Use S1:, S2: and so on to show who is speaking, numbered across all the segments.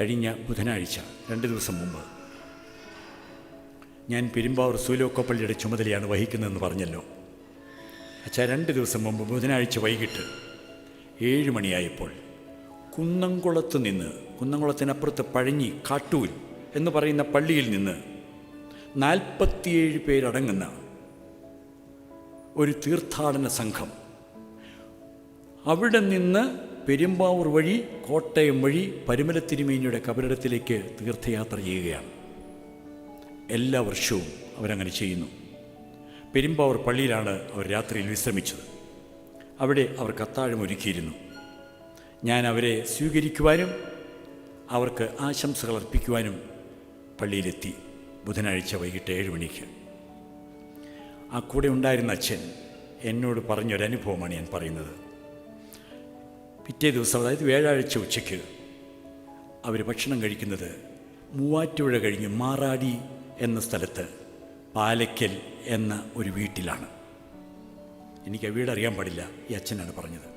S1: കഴിഞ്ഞ ബുധനാഴ്ച രണ്ട് ദിവസം മുമ്പ്. ഞാൻ പെരുമ്പാവൂർ സൂലോക്കപ്പള്ളിയുടെ ചുമതലയാണ് വഹിക്കുന്നതെന്ന് പറഞ്ഞല്ലോ. അച്ഛാ രണ്ട് ദിവസം മുമ്പ് ബുധനാഴ്ച വൈകിട്ട് ഏഴ് മണിയായപ്പോൾ കുന്നംകുളത്ത് നിന്ന് കുന്നംകുളത്തിനപ്പുറത്ത് പഴഞ്ഞി കാട്ടൂൽ എന്ന് പറയുന്ന പള്ളിയിൽ നിന്ന് നാൽപ്പത്തിയേഴ് പേരടങ്ങുന്ന ഒരു തീർത്ഥാടന സംഘം അവിടെ നിന്ന് പെരുമ്പാവൂർ വഴി കോട്ടയം വഴി പരുമലത്തിരുമേനിയുടെ കബരിടത്തിലേക്ക് തീർത്ഥയാത്ര ചെയ്യുകയാണ്. എല്ലാ വർഷവും അവരങ്ങനെ ചെയ്യുന്നു. പെരുമ്പാവൂർ പള്ളിയിലാണ് അവർ രാത്രിയിൽ വിശ്രമിച്ചത്. അവിടെ അവർ കത്താഴമൊരുക്കിയിരുന്നു ഞാൻ അവരെ സ്വീകരിക്കുവാനും അവർക്ക് ആശംസകൾ അർപ്പിക്കുവാനും പള്ളിയിലെത്തി ബുധനാഴ്ച വൈകിട്ട് ഏഴ് മണിക്ക്. ആ കൂടെ ഉണ്ടായിരുന്ന അച്ഛൻ എന്നോട് പറഞ്ഞൊരനുഭവമാണ് ഞാൻ പറയുന്നത്. പിറ്റേ ദിവസം അതായത് വ്യാഴാഴ്ച ഉച്ചയ്ക്ക് അവർ ഭക്ഷണം കഴിക്കുന്നത് മൂവാറ്റുപുഴ കഴിഞ്ഞ് മാറാടി എന്ന സ്ഥലത്ത് പാലയ്ക്കൽ എന്ന ഒരു വീട്ടിലാണ്. എനിക്ക് ആ വീടറിയാൻ പാടില്ല ഈ അച്ഛനാണ് പറഞ്ഞത്.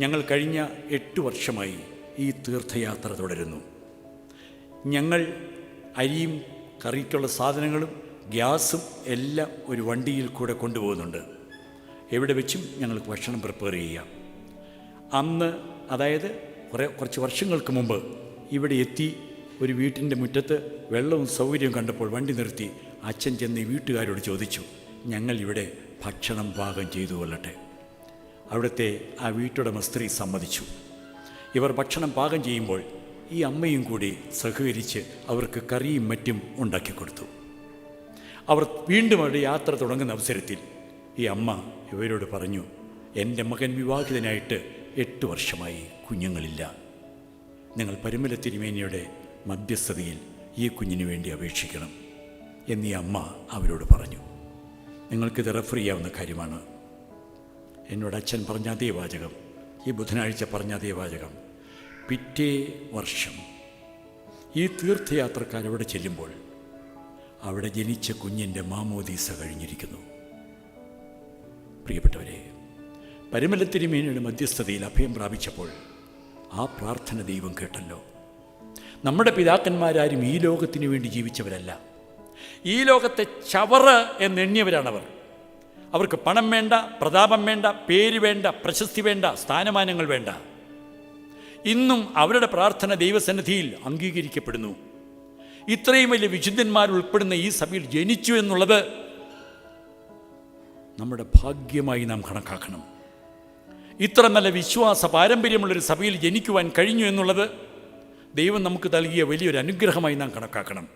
S1: ഞങ്ങൾ കഴിഞ്ഞ എട്ട് വർഷമായി ഈ തീർത്ഥയാത്ര തുടരുന്നു. ഞങ്ങൾ അരിയും കറിക്കുള്ള സാധനങ്ങളും ഗ്യാസും എല്ലാം ഒരു വണ്ടിയിൽ കൂടെ കൊണ്ടുപോകുന്നുണ്ട്. എവിടെ വെച്ചും ഞങ്ങൾക്ക് ഭക്ഷണം പ്രിപ്പയർ ചെയ്യാം. അന്ന് അതായത് കുറേ കുറച്ച് വർഷങ്ങൾക്ക് മുമ്പ് ഇവിടെ എത്തി ഒരു വീട്ടിന്റെ മുറ്റത്ത് വെള്ളവും സൗകര്യവും കണ്ടപ്പോൾ വണ്ടി നിർത്തി അച്ഛൻ ചെന്ന് ഈ വീട്ടുകാരോട് ചോദിച്ചു ഞങ്ങൾ ഇവിടെ ഭക്ഷണം പാകം ചെയ്തു കൊള്ളട്ടെ. അവിടുത്തെ ആ വീട്ടുടമ സ്ത്രീ സമ്മതിച്ചു. ഇവർ ഭക്ഷണം പാകം ചെയ്യുമ്പോൾ ഈ അമ്മയും കൂടി സഹകരിച്ച് അവർക്ക് കറിയും മറ്റും ഉണ്ടാക്കി കൊടുത്തു. അവർ വീണ്ടും അവരുടെ യാത്ര തുടങ്ങുന്ന അവസരത്തിൽ ഈ അമ്മ ഇവരോട് പറഞ്ഞു എന്റെ മകൻ വിവാഹിതനായിട്ട് എട്ട് വർഷമായി കുഞ്ഞുങ്ങളില്ല. നിങ്ങൾ പരുമല തിരുമേനിയുടെ മധ്യസ്ഥതയിൽ ഈ കുഞ്ഞിന് വേണ്ടി അപേക്ഷിക്കണം എന്നീ അമ്മ അവരോട് പറഞ്ഞു. നിങ്ങൾക്കിത് റെഫർ ചെയ്യാവുന്ന കാര്യമാണ്. എന്നോട് അച്ഛൻ പറഞ്ഞ അതേ വാചകം ഈ ബുധനാഴ്ച പറഞ്ഞ അതേ വാചകം. പിറ്റേ വർഷം ഈ തീർത്ഥയാത്രക്കാർ അവിടെ ചെല്ലുമ്പോൾ അവിടെ ജനിച്ച കുഞ്ഞിന്റെ മാമോദീസ കഴിഞ്ഞിരിക്കുന്നു. പ്രിയപ്പെട്ടവരെ പരിമലത്തിരുമേനയുടെ മധ്യസ്ഥതയിൽ അഭയം പ്രാപിച്ചപ്പോൾ ആ പ്രാർത്ഥന ദൈവം കേട്ടല്ലോ. നമ്മുടെ പിതാക്കന്മാരാരും ഈ ലോകത്തിനു വേണ്ടി ജീവിച്ചവരല്ല. ഈ ലോകത്തെ ചവറ് എന്നെണ്ണിയവരാണവർ. അവർക്ക് പണം വേണ്ട പ്രതാപം വേണ്ട പേര് വേണ്ട പ്രശസ്തി വേണ്ട സ്ഥാനമാനങ്ങൾ വേണ്ട. ഇന്നും അവരുടെ പ്രാർത്ഥന ദൈവസന്നിധിയിൽ അംഗീകരിക്കപ്പെടുന്നു. ഇത്രയും വലിയ വിശുദ്ധന്മാർ ഉൾപ്പെടുന്ന ഈ സഭയിൽ ജനിച്ചു എന്നുള്ളത് നമ്മുടെ ഭാഗ്യമായി നാം കണക്കാക്കണം. ഇത്ര നല്ല വിശ്വാസ പാരമ്പര്യമുള്ളൊരു സഭയിൽ ജനിക്കുവാൻ കഴിഞ്ഞു എന്നുള്ളത് ദൈവം നമുക്ക് നൽകിയ വലിയൊരു അനുഗ്രഹമായി നാം കണക്കാക്കണം.